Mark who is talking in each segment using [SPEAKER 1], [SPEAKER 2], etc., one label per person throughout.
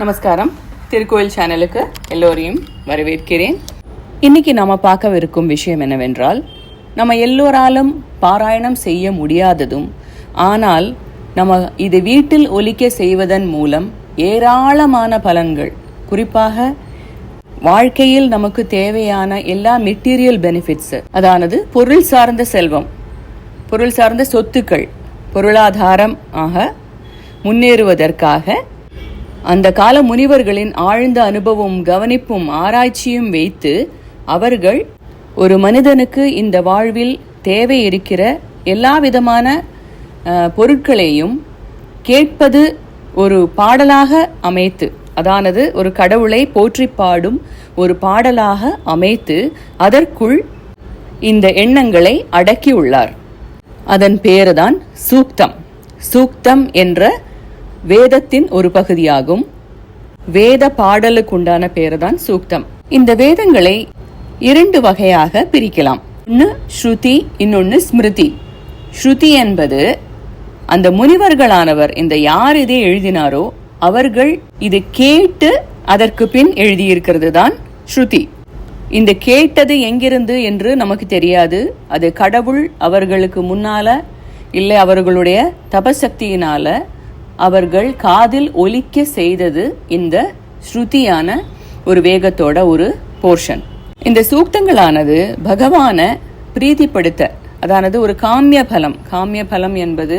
[SPEAKER 1] நமஸ்காரம். திருக்கோயில் சேனலுக்கு எல்லோரையும் வரவேற்கிறேன். இன்னைக்கு நாம பார்க்கவிருக்கும் விஷயம் என்னவென்றால் நம்ம எல்லோராலும் பாராயணம் செய்ய முடியாததும் ஆனால் நம்ம இது வீட்டில் ஒலிக்க செய்வதன் மூலம் ஏராளமான பலன்கள் குறிப்பாக வாழ்க்கையில் நமக்கு தேவையான எல்லா மெட்டீரியல் பெனிஃபிட்ஸ் அதானது பொருள் சார்ந்த செல்வம் பொருள் சார்ந்த சொத்துக்கள் பொருளாதாரம் ஆக முன்னேறுவதற்காக அந்த கால முனிவர்களின் ஆழ்ந்த அனுபவம் கவனிப்பும் ஆராய்ச்சியும் வைத்து அவர்கள் ஒரு மனிதனுக்கு இந்த வாழ்வில் தேவை இருக்கிற எல்லா விதமான பொருட்களையும் கேட்பது ஒரு பாடலாக அமைத்து அதானது ஒரு கடவுளை போற்றி பாடும் ஒரு பாடலாக அமைத்து அதற்குள் இந்த எண்ணங்களை அடக்கியுள்ளார். அதன் பேருதான் சூக்தம். சூக்தம் என்ற வேதத்தின் ஒரு பகுதியாகும். வேத பாடலுக்குண்டான பேருதான் சூக்தம். இந்த வேதங்களை இரண்டு வகையாக பிரிக்கலாம். ஒன்று ஸ்ருதி இன்னொன்று ஸ்மிருதி. ஸ்ருதி என்பது அந்த முனிவர்களானவர் இந்த யார் இதை எழுதினாரோ அவர்கள் இது கேட்டு அதற்கு பின் எழுதியிருக்கிறது தான் ஸ்ருதி. இந்த கேட்டது எங்கிருந்து என்று நமக்கு தெரியாது. அது கடவுள் அவர்களுக்கு முன்னால இல்லை அவர்களுடைய தபசக்தியினால அவர்கள் காதில் ஒலிக்க செய்தது இந்த ஸ்ருதியான ஒரு வேகத்தோட ஒரு போர்ஷன் இந்த சூக்தங்களானது பகவானை பிரீதிப்படுத்த அதானது ஒரு காமிய பலம் காமிய பலம் என்பது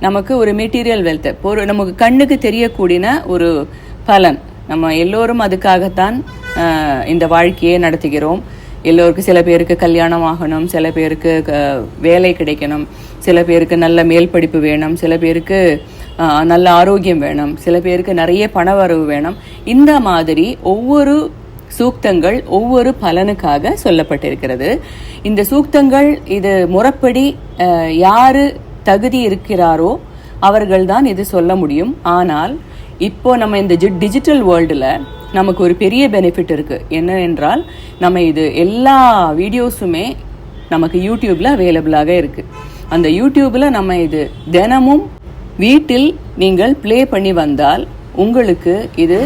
[SPEAKER 1] நமக்கு ஒரு மெட்டீரியல் வெல்த் ஒரு நமக்கு கண்ணுக்கு தெரியக்கூடிய ஒரு பலன். நம்ம எல்லோரும் அதுக்காகத்தான் இந்த வாழ்க்கையை நடத்துகிறோம். எல்லோருக்கும் சில பேருக்கு கல்யாணம் ஆகணும் சில பேருக்கு க- வேலை கிடைக்கணும் சில பேருக்கு நல்ல மேல் படிப்பு வேணும் சில பேருக்கு நல்ல ஆரோக்கியம் வேணும். சில பேருக்கு நிறைய பணவரவு வேணும். இந்த மாதிரி ஒவ்வொரு சூக்தங்கள் ஒவ்வொரு பலனுக்காக சொல்லப்பட்டிருக்கிறது. இந்த சூக்தங்கள் இது முறைப்படி யாரு தகுதி இருக்கிறாரோ அவர்கள்தான் இது சொல்ல முடியும். ஆனால் இப்போ நம்ம இந்த டிஜிட்டல் வேர்ல்டில் நமக்கு ஒரு பெரிய பெனிஃபிட் இருக்குது என்ன என்றால் நம்ம இது எல்லா வீடியோஸுமே நமக்கு யூடியூப்பில் அவைலபிளாக இருக்குது அந்த யூடியூப்பில் நம்ம இது தினமும் வீட்டில் நீங்கள் ப்ளே பண்ணி வந்தால் உங்களுக்கு இது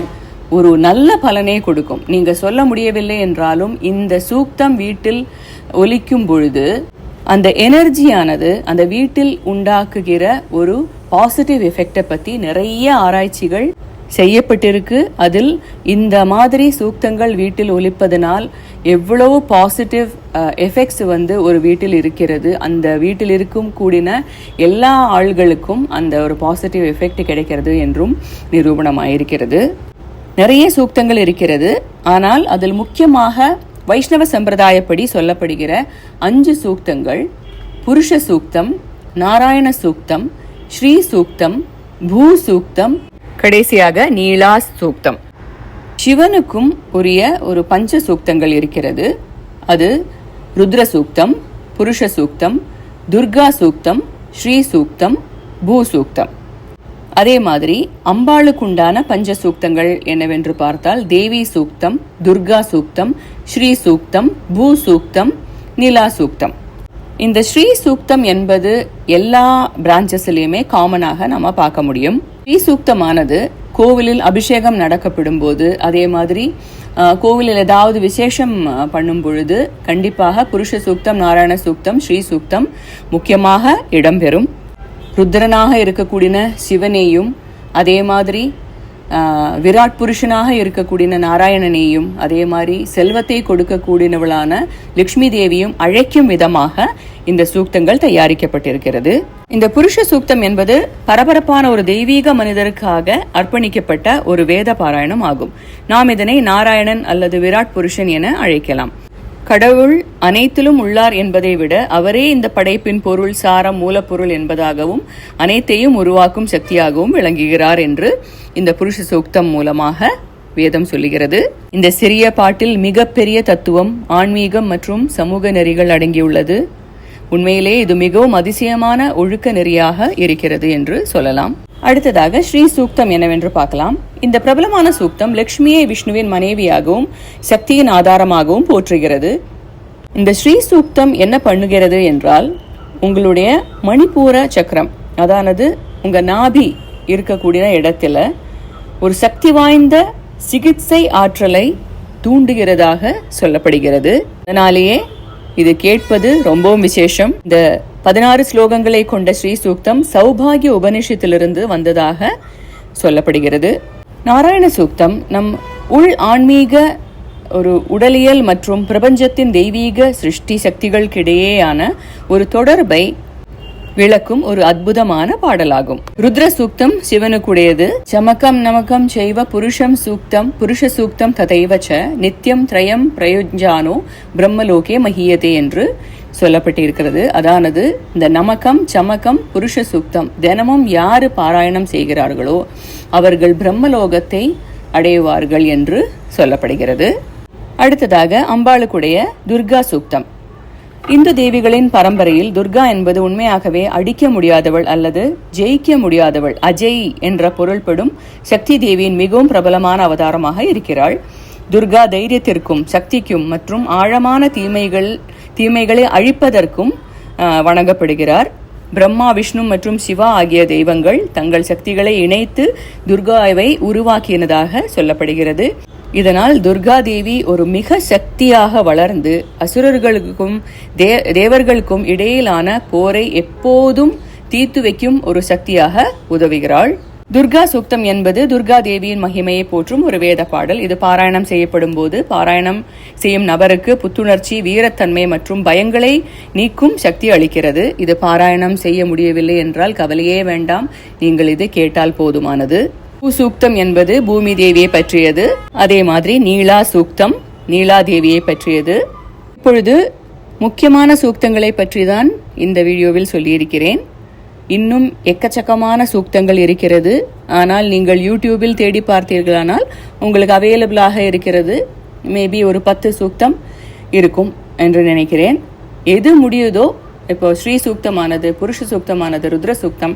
[SPEAKER 1] ஒரு நல்ல பலனை கொடுக்கும். நீங்கள் சொல்ல முடியவில்லை என்றாலும் இந்த சூக்தம் வீட்டில் ஒலிக்கும் பொழுது அந்த எனர்ஜியானது அந்த வீட்டில் உண்டாக்குகிற ஒரு பாசிட்டிவ் எஃபெக்டை பற்றி நிறைய ஆராய்ச்சிகள் செய்யப்பட்டிருக்கு. அதில் இந்த மாதிரி சூக்தங்கள் வீட்டில் ஒழிப்பதனால் எவ்வளவு பாசிட்டிவ் எஃபெக்ட்ஸ் வந்து ஒரு வீட்டில் இருக்கிறது. அந்த வீட்டில் இருக்கும் கூடின எல்லா ஆள்களுக்கும் அந்த ஒரு பாசிட்டிவ் எஃபெக்ட் கிடைக்கிறது என்றும் நிரூபணமாயிருக்கிறது. நிறைய சூக்தங்கள் இருக்கிறது. ஆனால் அதில் முக்கியமாக வைஷ்ணவ சம்பிரதாயப்படி சொல்லப்படுகிற அஞ்சு சூக்தங்கள் புருஷ சூக்தம் நாராயண சூக்தம் ஸ்ரீ சூக்தம் பூ சூக்தம் கடைசியாக நீலா சூக்தம். சிவனுக்கும் உரிய ஒரு பஞ்ச சூக்தங்கள் இருக்கிறது. அது ருத்ர சூக்தம் புருஷ சூக்தம் துர்கா சூக்தம் ஸ்ரீ சூக்தம் பூ சூக்தம். அதே மாதிரி அம்பாளுக்குண்டான பஞ்ச சூக்தங்கள் என்னவென்று பார்த்தால் தேவி சூக்தம் துர்கா சூக்தம் ஸ்ரீ சூக்தம் பூ சூக்தம் நிலா சூக்தம். இந்த ஸ்ரீ சூக்தம் என்பது எல்லா பிரான்ச்சஸ்லயுமே காமனாக நம்ம பார்க்க முடியும். ஸ்ரீ சூக்தமானது கோவிலில் அபிஷேகம் நடக்கப்படும் போது அதே மாதிரி கோவிலில் ஏதாவது விசேஷம் பண்ணும் பொழுது கண்டிப்பாக புருஷ சூக்தம் நாராயண சூக்தம் ஸ்ரீ சூக்தம் முக்கியமாக இடம்பெறும். ருத்ரனாக இருக்கக்கூடிய சிவனையும் அதே மாதிரி ஆஹ், விராட் புருஷனாக இருக்கக்கூடிய நாராயணனையும் அதே மாதிரி செல்வத்தை கொடுக்கக்கூடியவளான லக்ஷ்மி தேவியும் அழைக்கும் விதமாக இந்த சூக்தங்கள் தயாரிக்கப்பட்டிருக்கிறது. இந்த புருஷ சூக்தம் என்பது பரபரப்பான ஒரு தெய்வீக மனிதருக்காக அர்ப்பணிக்கப்பட்ட ஒரு வேத பாராயணம் ஆகும். நாம் இதனை நாராயணன் அல்லது விராட் புருஷன் என அழைக்கலாம். கடவுள் அனைத்திலும் உள்ளார் என்பதை விட அவரே இந்த படைப்பின் பொருள் சாரம் மூலப்பொருள் என்பதாகவும் அனைத்தையும் உருவாக்கும் சக்தியாகவும் விளங்குகிறார் என்று இந்த புருஷ சூக்தம் மூலமாக வேதம் சொல்லுகிறது. இந்த சிறிய பாட்டில் மிகப்பெரிய தத்துவம் ஆன்மீகம் மற்றும் சமூக நெறிகள் அடங்கியுள்ளது. உண்மையிலே இது மிகவும் அதிசயமான ஒழுக்க நெறியாக இருக்கிறது என்று சொல்லலாம். அடுத்ததாக ஸ்ரீ சூக்தம் என்னவென்று பார்க்கலாம். இந்த பிரபலமான சூக்தம் லக்ஷ்மியை விஷ்ணுவின் மனைவியாகவும் சக்தியின் ஆதாரமாகவும் போற்றுகிறது. இந்த ஸ்ரீ சூக்தம் என்ன பண்ணுகிறது என்றால் உங்களுடைய மணிப்பூர சக்கரம் அதானது உங்க நாபி இருக்கக்கூடிய இடத்துல ஒரு சக்தி வாய்ந்த சிகிச்சை ஆற்றலை தூண்டுகிறதாக சொல்லப்படுகிறது. அதனாலேயே இது கேட்பது ரொம்பவும் விசேஷம். இந்த பதினாறு ஸ்லோகங்களை கொண்ட ஸ்ரீ சூக்தம் சௌபாகிய உபனிஷத்திலிருந்து வந்ததாக சொல்லப்படுகிறது. நாராயண சூக்தம் நம் உள் ஆன்மீக ஒரு உடலியல் மற்றும் பிரபஞ்சத்தின் தெய்வீக சிருஷ்டி சக்திகளுக்கிடையேயான ஒரு தொடர்பை விளக்கும் ஒரு அற்புதமான பாடலாகும். ருத்ர சூக்தம் சிவனுக்குடையது. சமக்கம் நமக்கம் செய்வ புருஷம் சூக்தம் புருஷ சூக்தம் ததைவச்ச நித்தியம் திரயம் பிரயோஜானோ பிரம்மலோகே மகியதே என்று சொல்லப்பட்டிருக்கிறது. அதானது இந்த நமக்கம் சமக்கம் புருஷ சூக்தம் தினமும் யாரு பாராயணம் செய்கிறார்களோ அவர்கள் பிரம்மலோகத்தை அடைவார்கள் என்று சொல்லப்படுகிறது. அடுத்ததாக அம்பாளுக்குடைய துர்கா சூக்தம். இந்து தேவிகளின் பரம்பரையில் துர்கா என்பது உண்மையாகவே அடிக்க முடியாதவள் அல்லது ஜெயிக்க முடியாதவள் அஜய் என்ற பொருள்படும் சக்தி தேவியின் மிகவும் பிரபலமான அவதாரமாக இருக்கிறாள். துர்கா தைரியத்திற்கும் சக்திக்கும் மற்றும் ஆழமான தீமைகள் தீமைகளை அழிப்பதற்கும் ஆஹ், வணங்கப்படுகிறார். பிரம்மா விஷ்ணு மற்றும் சிவா ஆகிய தெய்வங்கள் தங்கள் சக்திகளை இணைத்து துர்காவை உருவாக்கியதாக சொல்லப்படுகிறது. இதனால் துர்காதேவி ஒரு மிக சக்தியாக வளர்ந்து அசுரர்களுக்கும் தே தேவர்களுக்கும் இடையிலான போரை எப்போதும் தீர்த்து வைக்கும் ஒரு சக்தியாக உதவுகிறாள். துர்கா சூக்தம் என்பது துர்கா தேவியின் மகிமையை போற்றும் ஒரு வேத பாடல். இது பாராயணம் செய்யப்படும் போது பாராயணம் செய்யும் நபருக்கு புத்துணர்ச்சி வீரத்தன்மை மற்றும் பயங்களை நீக்கும் சக்தி அளிக்கிறது. இது பாராயணம் செய்ய முடியவில்லை என்றால் கவலையே வேண்டாம். நீங்கள் இது கேட்டால் போதுமானது. சூக்தம் என்பது பூமி தேவியை பற்றியது. அதே மாதிரி நீலா சூக்தம் நீலா தேவியை பற்றியது. இப்பொழுது முக்கியமான சூக்தங்களை பற்றி தான் இந்த வீடியோவில் சொல்லியிருக்கிறேன். இன்னும் எக்கச்சக்கமான சூக்தங்கள் இருக்கிறது. ஆனால் நீங்கள் யூடியூபில் தேடி பார்த்தீர்களானால் உங்களுக்கு அவைலபிளாக இருக்கிறது. மேபி ஒரு பத்து சூக்தம் இருக்கும் என்று நினைக்கிறேன். எது முடியுதோ இப்போ ஸ்ரீ சூக்தமானது புருஷ சூக்தமானது ருத்ர சூக்தம்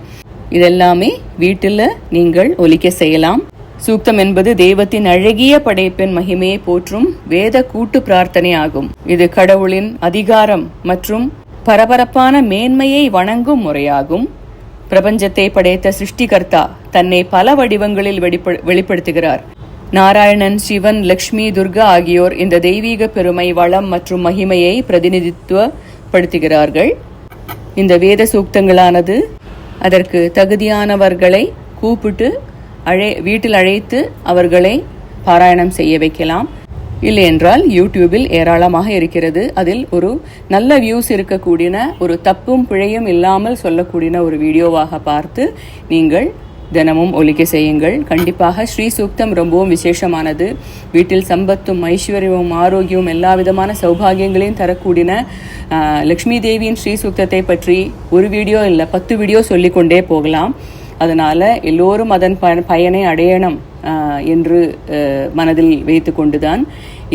[SPEAKER 1] இதெல்லாமே வீட்டில் நீங்கள் ஒலிக்க செய்யலாம். சூக்தம் என்பது தெய்வத்தின் அழகிய படைப்பின் மகிமையை போற்றும் வேத கூட்டு பிரார்த்தனை ஆகும் இது கடவுளின் அதிகாரம் மற்றும் பரபரப்பான மேன்மையை வணங்கும் முறையாகும். பிரபஞ்சத்தை படைத்த சிருஷ்டிகர்த்தா தன்னை பல வடிவங்களில் வெளிப்ப- வெளிப்படுத்துகிறார். நாராயணன் சிவன் லக்ஷ்மி துர்கா ஆகியோர் இந்த தெய்வீக பெருமை வளம் மற்றும் மகிமையை பிரதிநிதித்துவப்படுத்துகிறார்கள். இந்த வேத சூக்தங்களானது அதற்கு தகுதியானவர்களை கூப்பிட்டு அழை வீட்டில் அழைத்து அவர்களை பாராயணம் செய்ய வைக்கலாம். இல்லை என்றால் யூடியூபில் ஏராளமாக இருக்கிறது. அதில் ஒரு நல்ல வியூஸ் இருக்கக்கூடிய ஒரு தப்பும் பிழையும் இல்லாமல் சொல்லக்கூடிய ஒரு வீடியோவாக பார்த்து நீங்கள் தினமும் ஒலிக்க செய்யுங்கள். கண்டிப்பாக ஸ்ரீ சூக்தம் ரொம்பவும் விசேஷமானது. வீட்டில் சம்பத்தும் ஐஸ்வர்யமும் ஆரோக்கியமும் எல்லா விதமான சௌபாகியங்களையும் தரக்கூடிய லக்ஷ்மி தேவியின் ஸ்ரீ சூக்தத்தை பற்றி ஒரு வீடியோ இல்லை பத்து வீடியோ சொல்லிக்கொண்டே போகலாம். அதனால் எல்லோரும் அதன் ப பயனை அடையணும் என்று மனதில் வைத்து கொண்டுதான்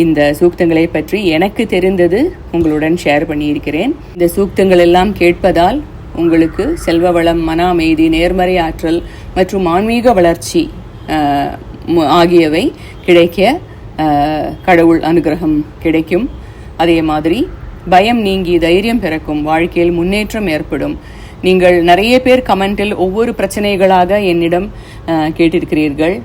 [SPEAKER 1] இந்த சூக்தங்களை பற்றி எனக்கு தெரிந்தது. உங்களுடன் ஷேர் பண்ணியிருக்கிறேன். இந்த சூக்தங்கள் எல்லாம் கேட்பதால் உங்களுக்கு செல்வ வளம் மன அமைதி நேர்மறை ஆற்றல் மற்றும் ஆன்மீக வளர்ச்சி ஆகியவை கிடைக்க கடவுள் அனுகிரகம் கிடைக்கும். அதே மாதிரி பயம் நீங்கி தைரியம் பிறக்கும் வாழ்க்கையில் முன்னேற்றம் ஏற்படும். நீங்கள் நிறைய பேர் கமெண்டில் ஒவ்வொரு பிரச்சனைகளாக என்னிடம் கேட்டிருக்கிறீர்கள்.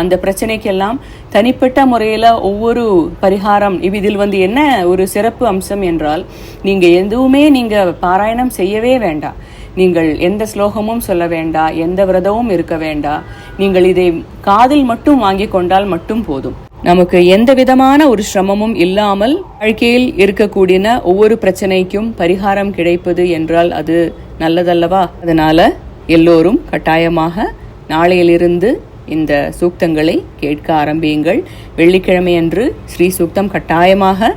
[SPEAKER 1] அந்த பிரச்சனைக்கெல்லாம் தனிப்பட்ட முறையில் ஒவ்வொரு பரிகாரம் இவ் இதில் வந்து என்ன ஒரு சிறப்பு அம்சம் என்றால் நீங்கள் எதுவுமே நீங்கள் பாராயணம் செய்யவே வேண்டாம் நீங்கள் எந்த ஸ்லோகமும் சொல்ல வேண்டாம் எந்த விரதமும் இருக்க வேண்டாம் நீங்கள் இதை காதில் மட்டும் வாங்கி கொண்டால் மட்டும் போதும். நமக்கு எந்த விதமான ஒரு சிரமமும் இல்லாமல் வாழ்க்கையில் இருக்கக்கூடிய ஒவ்வொரு பிரச்சனைக்கும் பரிகாரம் கிடைப்பது என்றால் அது நல்லதல்லவா? அதனால எல்லோரும் கட்டாயமாக நாளையிலிருந்து இந்த சூக்தங்களை கேட்க ஆரம்பியுங்கள். வெள்ளிக்கிழமை அன்று ஸ்ரீ சூக்தம் கட்டாயமாக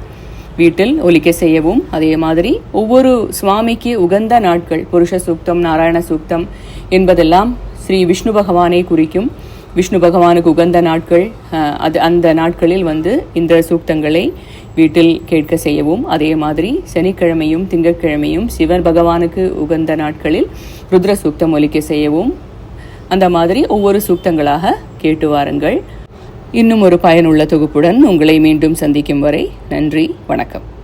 [SPEAKER 1] வீட்டில் ஒலிக்க செய்யவும். அதே மாதிரி ஒவ்வொரு சுவாமிக்கு உகந்த நாட்கள் புருஷ சூக்தம் நாராயண சூக்தம் என்பதெல்லாம் ஸ்ரீ விஷ்ணு பகவானை குறிக்கும். விஷ்ணு பகவானுக்கு உகந்த நாட்கள் அது அந்த நாட்களில் வந்து இந்த சூக்தங்களை வீட்டில் கேட்க செய்யவும். அதே மாதிரி சனிக்கிழமையும் திங்கட்கிழமையும் சிவன் பகவானுக்கு உகந்த நாட்களில் ருத்ர சூக்தம் ஒலிக்க செய்யவும். அந்த மாதிரி ஒவ்வொரு சூக்தங்களாக கேட்டு வாருங்கள். இன்னும் ஒரு பயனுள்ள தொகுப்புடன் உங்களை மீண்டும் சந்திக்கும் வரை நன்றி வணக்கம்.